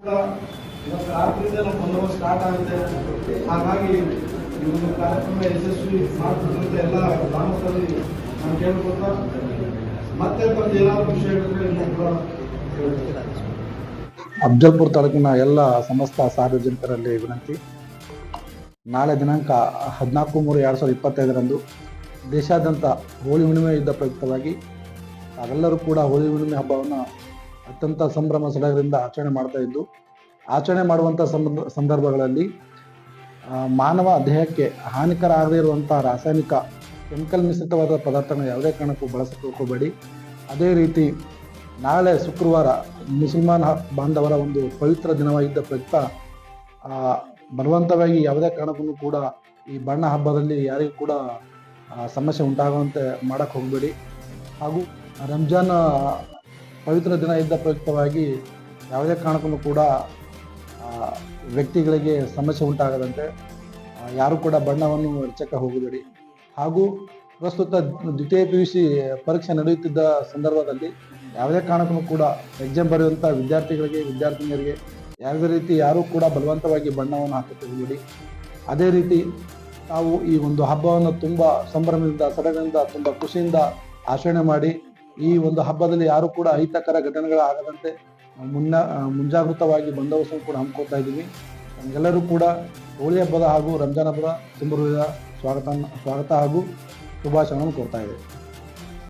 ಇವತ್ತು ಹಾಗಾಗಿ ಒಂದು ಕಾರ್ಯಕ್ರಮ ಯಶಸ್ವಿ ಮಾಡ್ತಕ್ಕಂಥ ಎಲ್ಲ ಗ್ರಾಮಸ್ಥರಲ್ಲಿ ನಾನು ಮತ್ತೆ ಬಂದು ಏನಾದರೂ ವಿಷಯ ತಾಲೂಕಿನ ಎಲ್ಲ ಸಮಸ್ತ ಸಾರ್ವಜನಿಕರಲ್ಲಿ ವಿನಂತಿ. ನಾಳೆ ದಿನಾಂಕ ಹದಿನಾಲ್ಕು ಮೂರು ಎರಡು ಸಾವಿರದ ಇಪ್ಪತ್ತೈದರಂದು ದೇಶಾದ್ಯಂತ ಹೋಳಿ ಹುಣ್ಣಿಮೆ ಯುದ್ಧ ಪ್ರಯುಕ್ತವಾಗಿ ಅವೆಲ್ಲರೂ ಕೂಡ ಹೋಳಿ ಹುಣ್ಣಿಮೆ ಹಬ್ಬವನ್ನು ಅತ್ಯಂತ ಸಂಭ್ರಮ ಸಡಗರಿಂದ ಆಚರಣೆ ಮಾಡ್ತಾ ಇದ್ದು, ಆಚರಣೆ ಮಾಡುವಂಥ ಸಂದರ್ಭ ಸಂದರ್ಭಗಳಲ್ಲಿ ಮಾನವ ದೇಹಕ್ಕೆ ಹಾನಿಕರ ಆಗದೇ ಇರುವಂಥ ರಾಸಾಯನಿಕ, ಕೆಮಿಕಲ್ ಮಿಶ್ರಿತವಾದ ಪದಾರ್ಥಗಳನ್ನ ಯಾವುದೇ ಕಾರಣಕ್ಕೂ ಬಳಸಕ್ಕೆ ಅದೇ ರೀತಿ, ನಾಳೆ ಶುಕ್ರವಾರ ಮುಸಲ್ಮಾನ ಬಾಂಧವರ ಒಂದು ಪವಿತ್ರ ದಿನವಾಗಿದ್ದ ಪ್ರಯುಕ್ತ ಬಲವಂತವಾಗಿ ಯಾವುದೇ ಕಾರಣಕ್ಕೂ ಕೂಡ ಈ ಬಣ್ಣ ಹಬ್ಬದಲ್ಲಿ ಯಾರಿಗೂ ಕೂಡ ಸಮಸ್ಯೆ ಉಂಟಾಗುವಂತೆ ಮಾಡಕ್ಕೆ ಹೋಗಬೇಡಿ. ಹಾಗೂ, ರಂಜಾನ್ ಪವಿತ್ರ ದಿನ ಇದ್ದ ಪ್ರಯುಕ್ತವಾಗಿ ಯಾವುದೇ ಕಾರಣಕ್ಕೂ ಕೂಡ ವ್ಯಕ್ತಿಗಳಿಗೆ ಸಮಸ್ಯೆ ಉಂಟಾಗದಂತೆ ಯಾರು ಕೂಡ ಬಣ್ಣವನ್ನು ಹಚ್ಚಕ್ಕೆ ಹೋಗಬೇಡಿ. ಹಾಗೂ ಪ್ರಸ್ತುತ ದ್ವಿತೀಯ ಪಿ ಯು ಸಿ ಪರೀಕ್ಷೆ ನಡೆಯುತ್ತಿದ್ದ ಸಂದರ್ಭದಲ್ಲಿ ಯಾವುದೇ ಕಾರಣಕ್ಕೂ ಕೂಡ ಎಕ್ಸಾಮ್ ಬರೆಯುವಂಥ ವಿದ್ಯಾರ್ಥಿಗಳಿಗೆ, ವಿದ್ಯಾರ್ಥಿನಿಯರಿಗೆ ಯಾವುದೇ ರೀತಿ ಯಾರೂ ಕೂಡ ಬಲವಂತವಾಗಿ ಬಣ್ಣವನ್ನು ಹಾಕಕ್ಕೆ ಹೋಗಬೇಡಿ. ಅದೇ ರೀತಿ ನಾವು ಈ ಒಂದು ಹಬ್ಬವನ್ನು ತುಂಬ ಸಂಭ್ರಮದಿಂದ, ಸಡಗರದಿಂದ, ತುಂಬ ಖುಷಿಯಿಂದ ಆಚರಣೆ ಮಾಡಿ ಈ ಒಂದು ಹಬ್ಬದಲ್ಲಿ ಯಾರು ಕೂಡ ಅಹಿತಕರ ಘಟನೆಗಳಾಗದಂತೆ ಮುನ್ನ ಮುಂಜಾಗೃತವಾಗಿ ಬಂದೋಬಸ್ತನ್ನು ಕೂಡ ಹಮ್ಮಿಕೊಳ್ತಾ ಇದ್ದೀವಿ. ಎಲ್ಲರೂ ಕೂಡ ಹೋಳಿ ಹಬ್ಬದ ಹಾಗೂ ರಂಜಾನ್ ಹಬ್ಬದ ತುಂಬ ಸ್ವಾಗತ ಸ್ವಾಗತ ಹಾಗೂ ಶುಭಾಶಯವನ್ನು ಕೋರ್ತಾ ಇದ್ದೇವೆ.